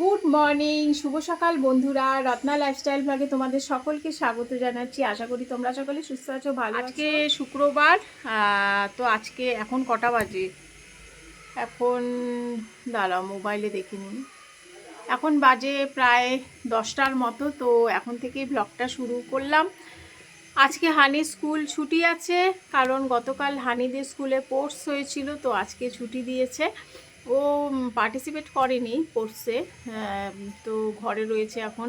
Good morning, শুভ সকাল বন্ধুরা। Ratna lifestyle ব্লগে তোমাদের সকলকে স্বাগত জানাচ্ছি। আশা করি তোমরা সকলে সুস্থ আছো, ভালো আজকে শুক্রবার তো আজকে এখন কটা বাজে? এখন, দাঁড়াও মোবাইলে দেখে নিই। এখন বাজে প্রায় দশটার মতো, তো এখন থেকে ব্লগটা শুরু করলাম। আজকে হানি স্কুল ছুটি আছে, কারণ গতকাল হানিদের স্কুলে পোর্টস হয়েছিল, তো আজকে ছুটি দিয়েছে। ও পার্টিসিপেট করেনি স্পোর্টসে তো ঘরে রয়েছে এখন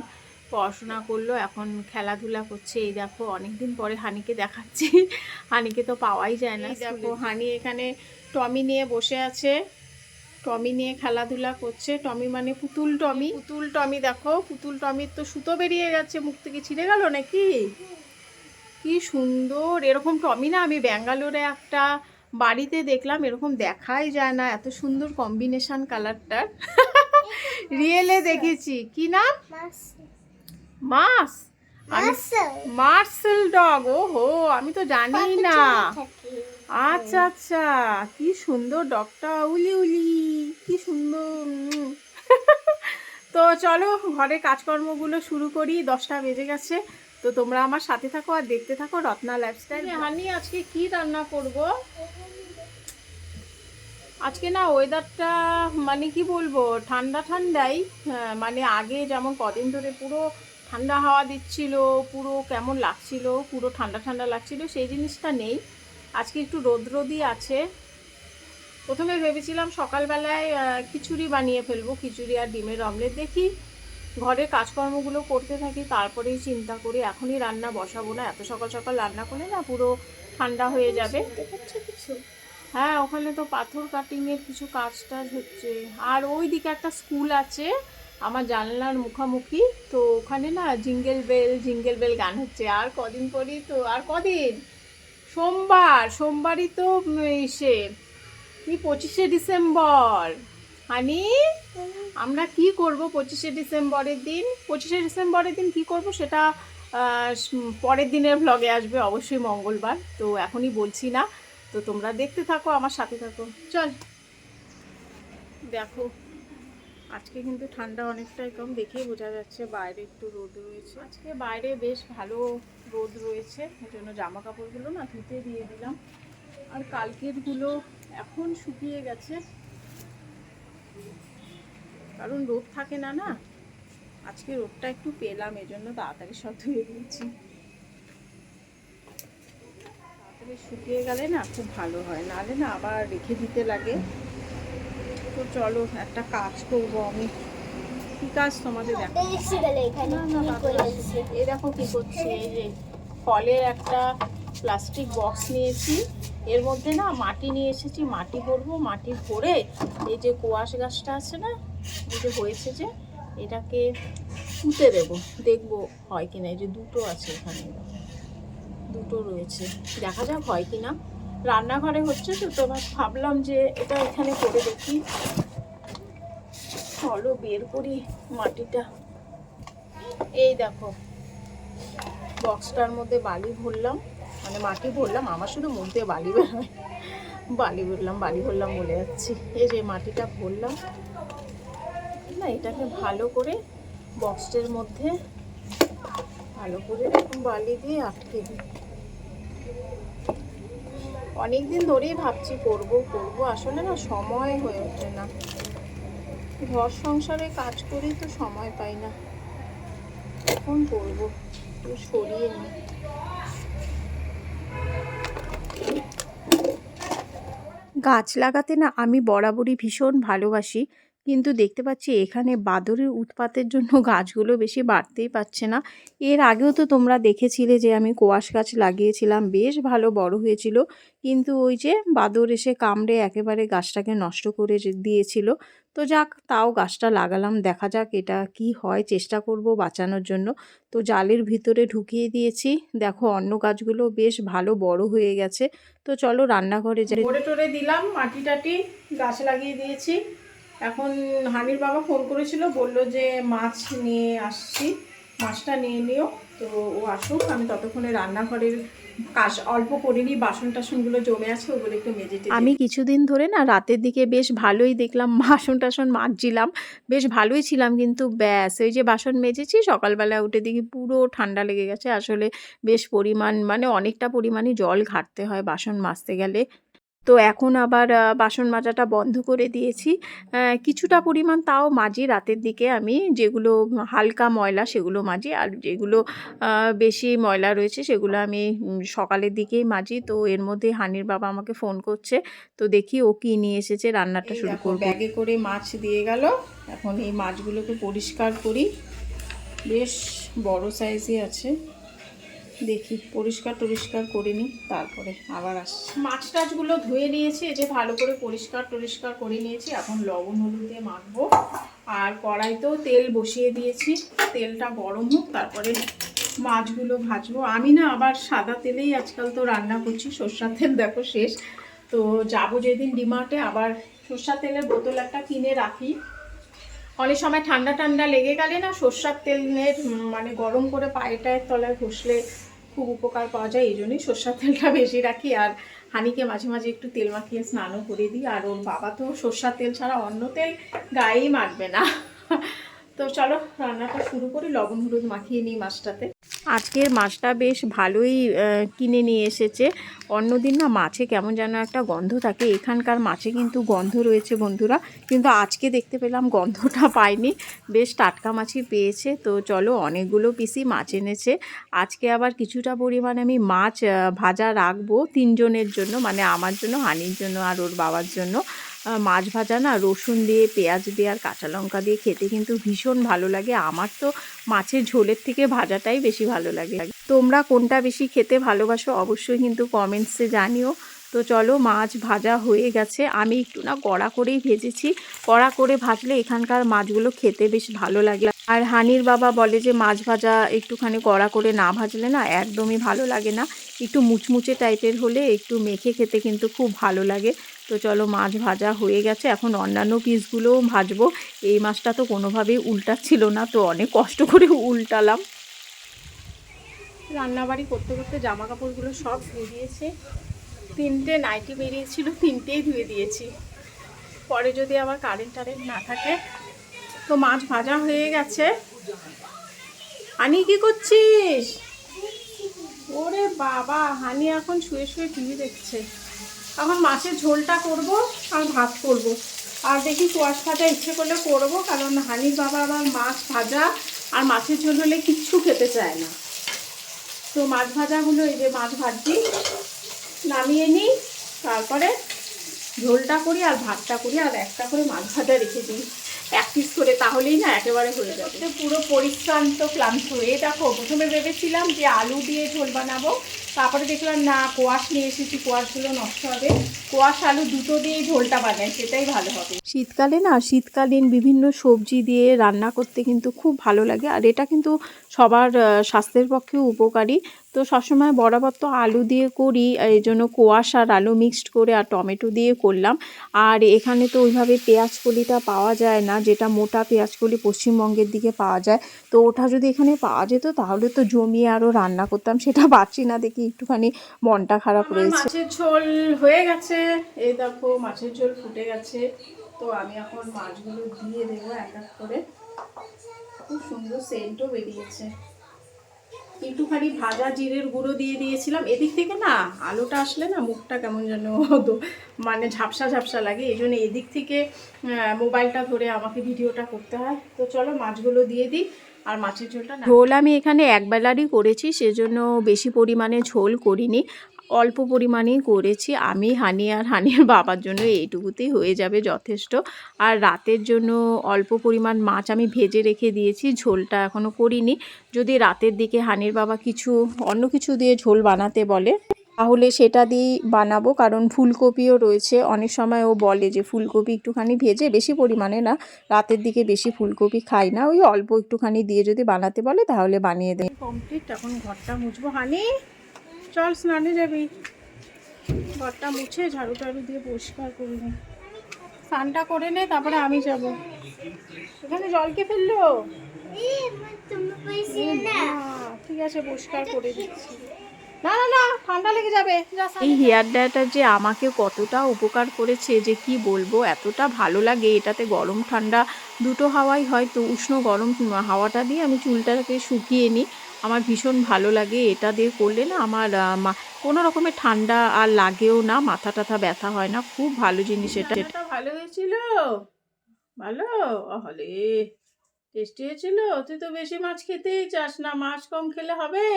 পড়াশোনা করল এখন খেলাধুলা করছে এই দেখো অনেকদিন পরে হানিকে দেখাচ্ছি হানিকে তো পাওয়াই যায় না দেখো হানি এখানে টমি নিয়ে বসে আছে টমি নিয়ে খেলাধুলা করছে টমি মানে পুতুল টমি। পুতুল টমি দেখো পুতুল টমির তো সুতো বেরিয়ে যাচ্ছে মুখ থেকে ছিঁড়ে গেল নাকি? কি সুন্দর এরকম টমি না আমি ব্যাঙ্গালোরে একটা বাড়িতে দেখলাম এরকম দেখাই যায় না এত সুন্দর কম্বিনেশন কালারটার রিয়েলে দেখেছি। কি নাম? মাস। আমি মার্সেল ডগ ও হো আমি তো জানি না। আচ্ছা আচ্ছা কি সুন্দর ডগটা উলি উলি কি সুন্দর তো চলো ঘরে কাজকর্মগুলো শুরু করি দশটা বেজে গেছে। তো তোমরা আমার সাথে থাকো আর দেখতে থাকো রত্না লাইফস্টাইল হানি আজকে কি রান্না করব? আজকে না ওয়েদারটা মানে কি বলব ঠান্ডা ঠান্ডাই হ্যাঁ, মানে আগে যেমন কদিন ধরে পুরো ঠান্ডা হাওয়া দিচ্ছিল পুরো কেমন লাগছিল পুরো ঠান্ডা ঠান্ডা লাগছিল সেই জিনিসটা নেই। আজকে একটু রোদ রোদই আছে। প্রথমে ভেবেছিলাম সকালবেলায় খিচুড়ি বানিয়ে ফেলব খিচুড়ি আর ডিমের অমলেট দেখি। ঘরের কাজকর্মগুলো করতে থাকি তারপরেই চিন্তা করি এখনই রান্না বসাবো না এত সকাল সকাল রান্না করলে না পুরো ঠান্ডা হয়ে যাবে। হ্যাঁ ওখানে তো পাথর কাটিংয়ের কিছু কাজ টাজ হচ্ছে। আর ওই দিকে একটা স্কুল আছে আমার জানলার মুখামুখি তো ওখানে না জিঙ্গেল বেল জিঙ্গেল বেল গান হচ্ছে। আর কদিন পরই তো আর কদিন? সোমবার সোমবারই তো এসে কি পঁচিশে ডিসেম্বর। হানি? আমরা কি করব পঁচিশে ডিসেম্বরের দিন? পঁচিশে ডিসেম্বরের দিন কি করব সেটা পরের দিনের ভ্লগে আসবে, অবশ্যই মঙ্গলবার। তো এখনই বলছি না। তো তোমরা দেখতে থাকো, আমার সাথে থাকো। চল। দেখো, আজকে কিন্তু ঠান্ডা অনেকটাই কম, দেখেই বোঝা যাচ্ছে বাইরে একটু রোদ রয়েছে। আজকে বাইরে বেশ ভালো রোদ রয়েছে এই জন্য জামা কাপড়গুলো না ধুতে দিয়ে দিলাম। আর কালকেরগুলো এখন শুকিয়ে গেছে। কারণ রোদ থাকে না না? আজকে রোদটা একটু পেলাম এজন্য তাড়াতাড়ি সব ধুয়ে দিয়েছি তাড়াতাড়ি শুকিয়ে গেলে না খুব ভালো হয় নাহলে না আবার রেখে দিতে লাগে। তো চলো একটা কাজ করব আমি। কি কাজ তোমাদের দেখো এই দেখো কি করছি এই যে ফলের একটা প্লাস্টিক বক্স নিয়েছি। এর মধ্যে না মাটি নিয়ে এসেছি মাটি ভরবো মাটি ভরে এই যে কোয়াশ গাছটা আছে না যে হয়েছে যে এটাকে পুঁতে দেবো, দেখব হয় কিনা, এই যে দুটো আছে এখানে। দুটো রয়েছে। দেখা যাক হয় কিনা। রান্নাঘরে হচ্ছে তো তোমার ভাবলাম যে এটা এখানে করে দেখি। চলো বের করি মাটিটা। এই দেখো, বক্সটার মধ্যে বালি ভরলাম। মানে মাটি ভরলাম, আমার শুধু মুখ দিয়ে বালি বেরোয়। বালি ভরলাম বালি ভরলাম বলে যাচ্ছি। এই যে মাটিটা ভরলাম। এটাকে ভালো করে বক্সের মধ্যে ভালো করে এরকম বালি দিয়ে আটকে দিই। অনেক দিন ধরেই ভাবছি করব করব। আসলে না সময় হয়ে ওঠে না। ঘর সংসারে কাজ করেই তো সময় পাই না। এখন করব, একটু সরিয়ে নিই। গাছ লাগাতে না আমি বরাবরই ভীষণ ভালোবাসি। কিন্তু দেখতে পাচ্ছি এখানে বাদরের উৎপাতের জন্য গাছগুলো বেশি বাড়তেই পারছে না। এর আগেও তো তোমরা দেখেছিলে যে আমি কোয়াশ গাছ লাগিয়েছিলাম, বেশ ভালো বড় হয়েছিল। কিন্তু ওই যে বাদর এসে কামড়ে একেবারে গাছটাকে নষ্ট করে দিয়েছিল। তো যাক, তাও গাছটা লাগালাম, দেখা যাক এটা কি হয়, চেষ্টা করব বাঁচানোর জন্য। তো জালের ভিতরে ঢুকিয়ে দিয়েছি। দেখো, অন্য গাছগুলো বেশ ভালো বড় হয়ে গেছে। তো চলো রান্নাঘরে যাই। টরে দিলাম, মাটি টাটি, গাছ লাগিয়ে দিয়েছি। এখন হানির বাবা ফোন করেছিল, বলল যে মাছ নিয়ে আসছি, মাছটা নিয়ে নিও। তো ও আসুক, আমি ততক্ষণে রান্নাঘরের কাজ অল্প করে নিই বাসন টাসনগুলো জমে আছে, ওগুলো একটু মেজে আমি কিছুদিন ধরে না রাতের দিকে বেশ ভালোই দেখলাম বাসন টাসন মাজছিলাম, বেশ ভালোই ছিলাম কিন্তু ব্যাস, ওই যে বাসন মেজেছি, সকালবেলা উঠে দেখি পুরো ঠান্ডা লেগে গেছে, আসলে বেশ পরিমাণ মানে অনেকটা পরিমাণে জল ঘাটতে হয় বাসন মাজতে গেলে। তো এখন আবার বাসন মাজাটা বন্ধ করে দিয়েছি। কিছুটা পরিমাণ তাও মাজি রাতের দিকে আমি যেগুলো হালকা ময়লা সেগুলো মাজি। আর যেগুলো বেশি ময়লা রয়েছে সেগুলো আমি সকালের দিকেই মাজি। তো এর মধ্যে হানির বাবা আমাকে ফোন করছে। তো দেখি ও কি নিয়ে এসেছে রান্নাটা শুরু করব। ব্যাগে করে মাছ দিয়ে গেল। এখন এই মাছগুলোকে পরিষ্কার করি। বেশ বড় সাইজই আছে। দেখি, পরিষ্কার টরিষ্কার করে নিই, তারপরে আবার আসছি। মাছ টাছগুলো ধুয়ে নিয়েছি যে ভালো করে পরিষ্কার টরিষ্কার করে নিয়েছি, এখন লবণ হলুদ মাখবো। আর কড়াইতেও তেল বসিয়ে দিয়েছি, তেলটা গরম হোক, তারপরে মাছগুলো ভাজবো। আমি না আবার সাদা তেলেই আজকাল তো রান্না করছি, সর্ষার তেল দেখো শেষ। তো যাব যেদিন ডিমার্টে, আবার সর্ষার তেলের বোতল একটা কিনে রাখি। অনেক সময় ঠান্ডা ঠান্ডা লেগে গেলে না সর্ষার তেলের মানে গরম করে পায়ে টায়ের তলায় ঘষলে খুব উপকার পাওয়া যায় এই জন্যই সর্ষার তেলটা বেশি রাখি। আর হানিকে মাঝে মাঝে একটু তেল মাখিয়ে স্নানও করে দিই। আর ওর বাবা তো সর্ষার তেল ছাড়া অন্য তেল গায়েই মাখবে না। তো চলো রান্নাটা শুরু করি, লবণ, হলুদ মাখিয়ে নিই মাছটাতে। আজকের মাছটা বেশ ভালোই কিনে নিয়ে এসেছে। অন্যদিন না মাছে কেমন যেন একটা গন্ধ থাকে। এখানকার মাছে কিন্তু গন্ধ রয়েছে বন্ধুরা, কিন্তু আজকে দেখতে পেলাম গন্ধটা পাইনি। বেশ টাটকা মাছই পেয়েছে। তো চলো অনেকগুলো পিসি মাছ এনেছে। আজকে আবার কিছুটা পরিমাণ আমি মাছ ভাজা রাখব তিনজনের জন্য মানে আমার জন্য, হানির জন্য আর ওর বাবার জন্য। মাছ ভাজা না রসুন দিয়ে, পেঁয়াজ দিয়ে আর কাঁচা লঙ্কা দিয়ে খেতে কিন্তু ভীষণ ভালো লাগে। আমার তো মাছের ঝোলের থেকে ভাজাটাই বেশি ভালো লাগে। তোমরা কোনটা বেশি খেতে ভালোবাসো অবশ্যই কিন্তু কমেন্টসে জানিও। তো চলো, মাছ ভাজা হয়ে গেছে। আমি একটু না কড়া করেই ভেজেছি। কড়া করে ভাজলে এখানকার মাছগুলো খেতে বেশ ভালো লাগে। আর হানির বাবা বলে যে, মাছ ভাজা একটুখানি কড়া করে না ভাজলে না একদমই ভালো লাগে না। একটু মুচমুচে টাইপের হলে একটু মেখে খেতে কিন্তু খুব ভালো লাগে। তো চলো মাছ ভাজা হয়ে গেছে। এখন অন্যান্য পিসগুলোও ভাজবো। এই মাছটা তো কোনোভাবেই উল্টাচ্ছিল না, তো অনেক কষ্ট করে উল্টালাম। রান্নাবাড়ি করতে করতে জামা কাপড়গুলো সব ধুয়ে দিয়েছে। তিনটে নাইটি বেরিয়েছিল, তিনটেই ধুয়ে দিয়েছি। পরে যদি আবার কারেন্ট টারেন্ট না থাকে, তো মাছ ভাজা হয়ে গেছে। হানি, কি করছিস? ওরে বাবা, হানি এখন শুয়ে শুয়ে টিভি দেখছে। এখন মাছের ঝোলটা করব আর ভাত করব। আর দেখি কোয়াশ ভাজা ইচ্ছে করলে করব, কারণ হানির বাবা আবার মাছ ভাজা আর মাছের ঝোল হলে কিচ্ছু খেতে চায় না। তো মাছ ভাজাগুলো এই যে মাছ ভাজছি নামিয়ে নিই, তারপরে ঝোলটা করি আর ভাতটা করি, আর একটা করে মাছ ভাজা রেখে দিই। এক পিস করে তাহলেই না একেবারে হয়ে যাবে। পুরো পরিশ্রান্ত ক্লান্ত হয়ে। দেখো প্রথমে ভেবেছিলাম যে আলু দিয়ে ঝোল বানাবো। তারপরে দেখলাম না কোয়াশ নিয়ে এসেছি কোয়াশগুলো নষ্ট হবে। কোয়াশ আলু দুটো দিয়েই ঝোলটা বানাই সেটাই ভালো হবে। শীতকালে না শীতকালীন বিভিন্ন সবজি দিয়ে রান্না করতে কিন্তু খুব ভালো লাগে। আর এটা কিন্তু সবার স্বাস্থ্যের পক্ষেও উপকারী। তো সবসময় বরাবর তো আলু দিয়ে করি এই জন্য কোয়াশ আর আলু মিক্সড করে আর টমেটো দিয়ে করলাম। আর এখানে তো ওইভাবে পেঁয়াজ কলিটা পাওয়া যায় না যেটা মোটা পেঁয়াজ কলি পশ্চিমবঙ্গের দিকে পাওয়া যায়। তো ওটা যদি এখানে পাওয়া যেত তাহলে তো জমিয়ে আরও রান্না করতাম সেটা পাচ্ছি না দেখি একটুখানি মনটা খারাপ রয়েছে। মাছের ঝোল হয়ে গেছে। এই দেখো মাছের ঝোল ফুটে গেছে। তো আমি এখন মাছগুলো দিয়ে দেবো এক এক করে। খুব সুন্দর সেন্টও বেরিয়েছে। একটুখানি ভাজা জিরের গুঁড়ো দিয়ে দিয়েছিলাম। এদিক থেকে না, আলুটা আসলে না মুখটা কেমন যেন মানে ঝাপসা ঝাপসা লাগে। এই জন্য এদিক থেকে মোবাইলটা ধরে আমাকে ভিডিওটা করতে হয়। তো চলো মাছগুলো দিয়ে দিই আর মাছের ঝোলটা ঝোল আমি এখানে একবেলারই করেছি, সেজন্য বেশি পরিমাণে ঝোল করিনি। অল্প পরিমাণেই করেছি। আমি, হানি আর হানির বাবার জন্য এইটুকুতেই হয়ে যাবে যথেষ্ট। আর রাতের জন্য অল্প পরিমাণ মাছ আমি ভেজে রেখে দিয়েছি। ঝোলটা এখনও করিনি। যদি রাতের দিকে হানির বাবা কিছু, অন্য কিছু দিয়ে ঝোল বানাতে বলে, তাহলে সেটা দিয়েই বানাবো। কারণ ফুলকপিও রয়েছে। অনেক সময় ও বলে যে, ফুলকপি একটুখানি ভেজে বেশি পরিমাণে না, রাতের দিকে বেশি ফুলকপি খাই না। ওই অল্প একটুখানি দিয়ে যদি বানাতে বলে, তাহলে বানিয়ে দেয় কমপ্লিট এখন ঘরটা মুছবো। হানি? চল স্নানে যাবি। ঘরটা মুছে ঝাড়ু টাড়ু দিয়ে পরিষ্কার করে নে। স্নানটা করে নে তারপরে আমি যাব। এখানে জল কে ফেলল? ঠিক আছে পরিষ্কার করে দিচ্ছি। না না না ঠান্ডা লেগে যাবে। এই হেয়ার ড্রায়ারটা যে আমাকে কতটা উপকার করেছে যে কি বলব এতটা ভালো লাগে। এটাতে গরম ঠান্ডা দুটো হাওয়াই হয় তো উষ্ণ গরম হাওয়াটা দিয়ে আমি চুলটাকে শুকিয়ে নিই। আমার ভীষণ ভালো লাগে এটা দিয়ে করলে না আমার কোনো রকমের ঠান্ডা আর লাগেও না, মাথা টাথা ব্যথা হয় না। খুব ভালো জিনিস এটা। ভালো হয়েছিল? ভালো? হলে টেস্টি হয়েছিল? তুই তো বেশি মাছ খেতেই চাস না, মাছ কম খেলে হবে।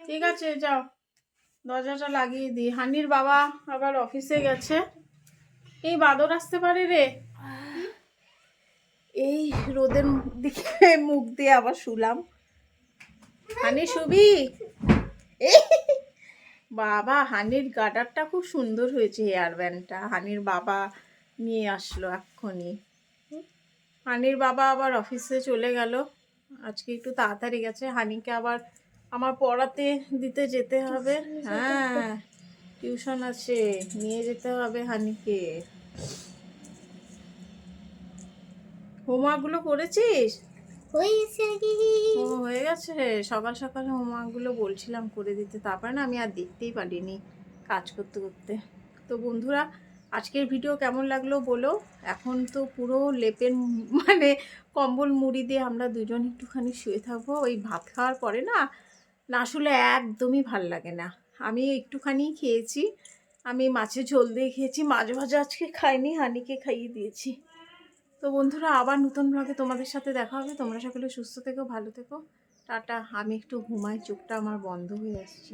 ঠিক আছে, যাও। দরজাটা লাগিয়ে দিই। হানির বাবা আবার অফিসে গেছে। এই বাদর আসতে পারে রে। এই রোদের দিকে মুখ দিয়ে আবার শুলাম। হানি শুবি বাবা হানির গার্ডারটা খুব সুন্দর হয়েছে হেয়ার ব্যান্ডটা হানির বাবা নিয়ে আসলো এক্ষুনি। হানির বাবা আবার অফিসে চলে গেল। আজকে একটু তাড়াতাড়ি গেছে। হানিকে আবার আমার পড়াতে দিতে যেতে হবে। হ্যাঁ টিউশন আছে। নিয়ে যেতে হবে হানিকে। হোমওয়ার্কগুলো করেছিস? ও, হয়ে গেছে সকাল সকাল হোমওয়ার্কগুলো বলছিলাম করে দিতে। তারপরে না আমি আর দেখতেই পারিনি কাজ করতে করতে। তো বন্ধুরা, আজকের ভিডিও কেমন লাগল বলো? এখন তো পুরো লেপের মানে কম্বল মুড়ি দিয়ে আমরা দুজন একটুখানি শুয়ে থাকব। ওই ভাত খাওয়ার পরে না না আসলে একদমই ভালো লাগে না। আমি একটুখানি খেয়েছি। আমি মাছের ঝোল দিয়ে খেয়েছি। মাছ ভাজা আজকে খাইনি, হানিকে খাইয়ে দিয়েছি। তো বন্ধুরা, আবার নতুন ভাবে তোমাদের সাথে দেখা হবে। তোমরা সকলে সুস্থ থেকো, ভালো থেকো। টাটা। আমি একটু ঘুমাই, চোখটা আমার বন্ধ হয়ে আসছে।